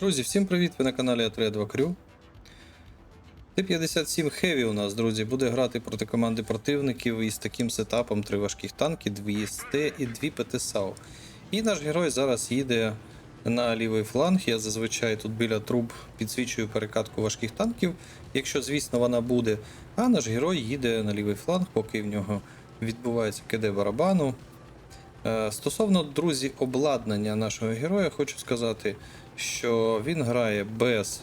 Друзі, всім привіт! Ви на каналі Атрея Крю. Т-57 Heavy у нас, друзі, буде грати проти команди противників із таким сетапом: три важких танки, дві СТ і дві ПТСАУ. І наш герой зараз їде на лівий фланг. Я зазвичай тут біля труб підсвічую перекатку важких танків, якщо, звісно, вона буде. А наш герой їде на лівий фланг, поки в нього відбувається КД барабану. Е, Стосовно друзі, обладнання нашого героя, хочу сказати, що він грає без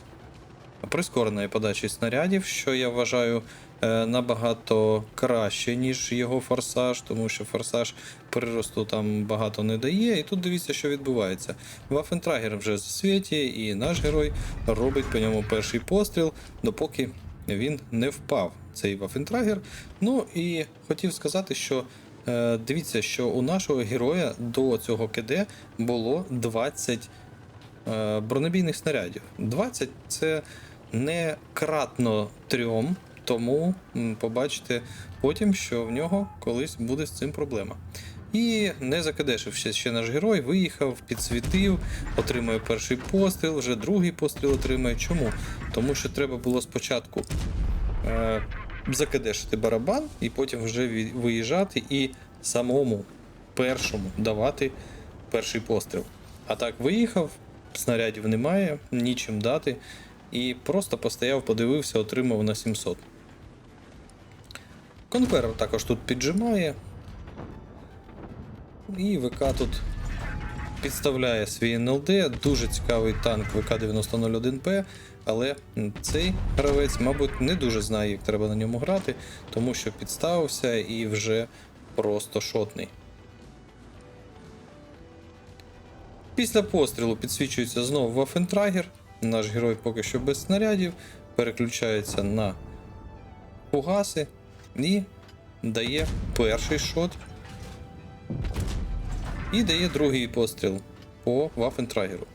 прискореної подачі снарядів, що я вважаю е, набагато краще, ніж його форсаж, тому що форсаж приросту там багато не дає. І тут дивіться, що відбувається. Вафентрагер вже в світі, і наш герой робить по ньому перший постріл, допоки він не впав. Цей Вафентрагер. Ну і хотів сказати, що Е, Дивіться, що у нашого героя до цього КД було 20 е, бронебійних снарядів. 20 це не кратно трьом, тому побачите потім, що в нього колись буде з цим проблема. І не закадешився ще наш герой, виїхав, підсвітив, отримує перший постріл, вже другий постріл отримує. Чому? Тому що треба було спочатку е, закидешити барабан і потім вже виїжджати і самому першому давати перший постріл. А так виїхав, снарядів немає, нічим дати. І просто постояв, подивився, отримав на 700. Конкверер також тут піджимає. І ВК тут підставляє свій НЛД. Дуже цікавий танк ВК-9001П, але цей гравець, мабуть, не дуже знає, як треба на ньому грати, тому що підставився і вже просто шотний. Після пострілу підсвічується знову Вафентрагер. Наш герой поки що без снарядів, переключається на фугаси і дає перший шот. І дає другий постріл по Вафентрагеру.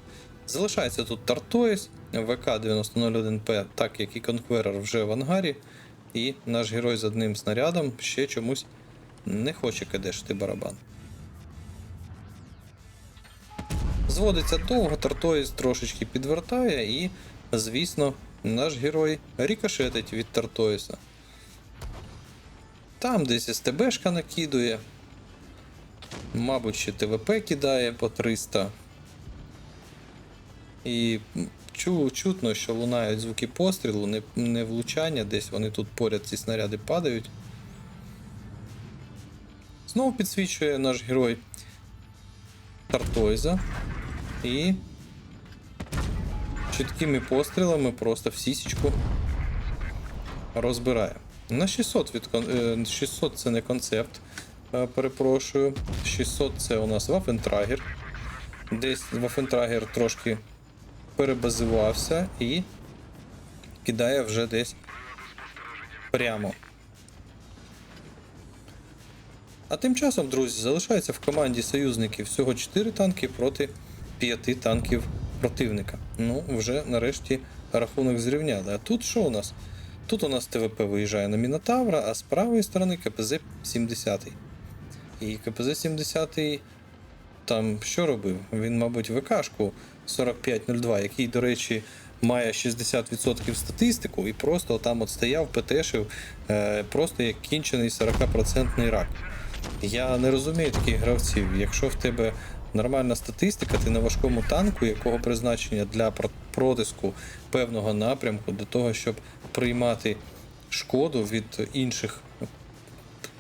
Залишається тут Тартоїс, ВК-9001П, так як і Конкверер вже в ангарі. І наш герой з одним снарядом ще чомусь не хоче кидешити барабан. Зводиться довго, Тартоїс трошечки підвертає, і, звісно, наш герой рікошетить від Тартоїса. Там десь СТБшка накидує. Мабуть, ще ТВП кидає по 300. І чу, чутно, що лунають звуки пострілу, не, не влучання, десь вони тут поряд ці снаряди падають. Знову підсвічує наш герой Тартойза. І чіткими пострілами просто в сісічку розбирає. На 600 від кон- е, 600 це не концепт. е, Перепрошую. 600 це у нас Вафентрагер. Десь Вафентрагер трошки перебазивався і кидає вже десь прямо. А тим часом, друзі, залишається в команді союзників всього 4 танки проти 5 танків противника. Ну, вже нарешті рахунок зрівняли. А тут що у нас? Тут у нас ТВП виїжджає на Мінотавра, а з правої сторони КПЗ 70. І КПЗ 70 там що робив? Він, мабуть, ВКшку 4502, який, до речі, має 60% статистику і просто там от стояв, ПТшив, е, просто як кінчений 40% рак. Я не розумію таких гравців. Якщо в тебе нормальна статистика, ти на важкому танку, якого призначення для про- протиску певного напрямку, для того, щоб приймати шкоду від інших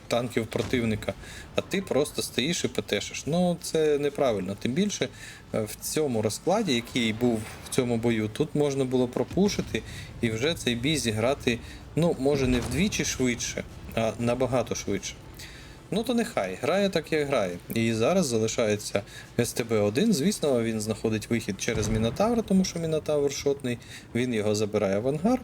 танків противника, а ти просто стоїш і петешиш. Ну це неправильно. Тим більше е, в цьому розкладі, який був в цьому бою, тут можна було пропушити і вже цей бій зіграти, ну, може, не вдвічі швидше, а набагато швидше. Ну то нехай, грає так, як грає. І зараз залишається СТБ-1. Звісно, він знаходить вихід через Мінотавр, тому що Мінотавр шотний, він його забирає в ангар.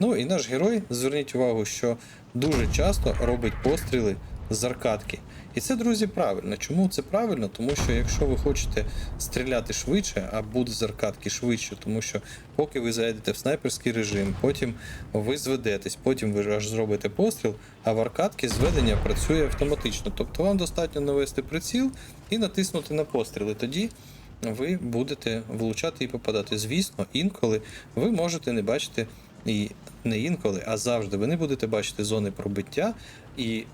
Ну і наш герой, зверніть увагу, що дуже часто робить постріли з аркадки. І це, друзі, правильно. Чому це правильно? Тому що якщо ви хочете стріляти швидше, а буде з аркадки швидше, тому що поки ви зайдете в снайперський режим, потім ви зведетесь, потім ви аж зробите постріл, а в аркадки зведення працює автоматично. Тобто вам достатньо навести приціл і натиснути на постріли. Тоді ви будете влучати і попадати. Звісно, інколи ви можете не бачити і не інколи, а завжди ви не будете бачити зони пробиття і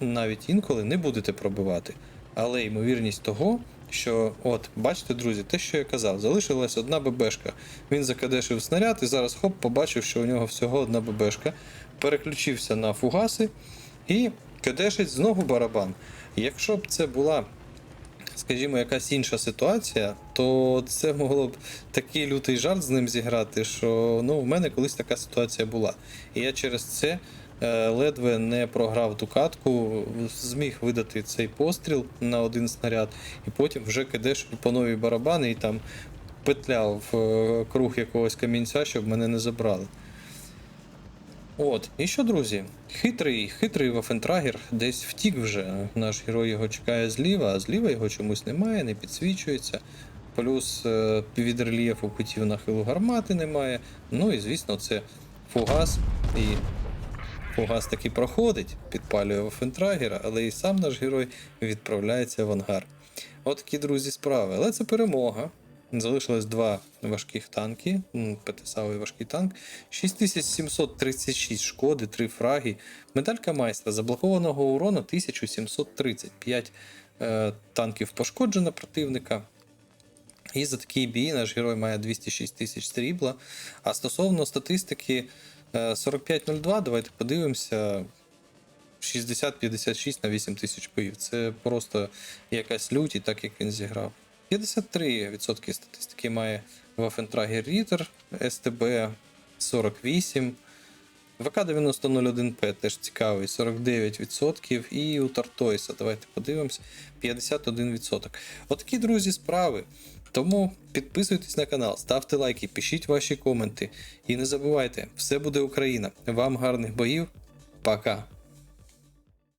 навіть інколи не будете пробивати. Але ймовірність того, що, от, бачите, друзі, те, що я казав, залишилась одна ББшка. Він закадешив снаряд і зараз хоп, побачив, що у нього всього одна ББшка. Переключився на фугаси і кадешить знову барабан. Якщо б це була скажімо, якась інша ситуація, то це могло б такий лютий жарт з ним зіграти, що ну, в мене колись така ситуація була. І я через це ледве не програв ту катку, зміг видати цей постріл на один снаряд, і потім вже кидеш по нові барабани і там петляв в е, круг якогось камінця, щоб мене не забрали. От, і що, друзі, хитрий, хитрий Вафентрагер десь втік вже. Наш герой його чекає зліва, а зліва його чомусь немає, не підсвічується. Плюс е, від рельєфу кутів нахилу гармати немає. Ну і звісно, це фугас. І фугас таки проходить, підпалює Вафентрагера, але і сам наш герой відправляється в ангар. От друзі, справи. Але це перемога. Залишилось два важких танки, м, ПТСАовий важкий танк, 6736 шкоди, 3 фраги, медалька майстра, заблокованого урона 1735 е, танків пошкоджено противника. І за такий бій наш герой має 206 тисяч срібла. А стосовно статистики 4502, давайте подивимося. 60-56 на 8 тисяч боїв. Це просто якась лють, і так як він зіграв. 53% статистики має Waffentrager Ritter, СТБ 48, ВК-9001П теж цікавий, 49%. І у Тартойса, давайте подивимось, 51%. Отакі, друзі, справи. Тому підписуйтесь на канал, ставте лайки, пишіть ваші коменти. І не забувайте, все буде Україна. Вам гарних боїв. Пока.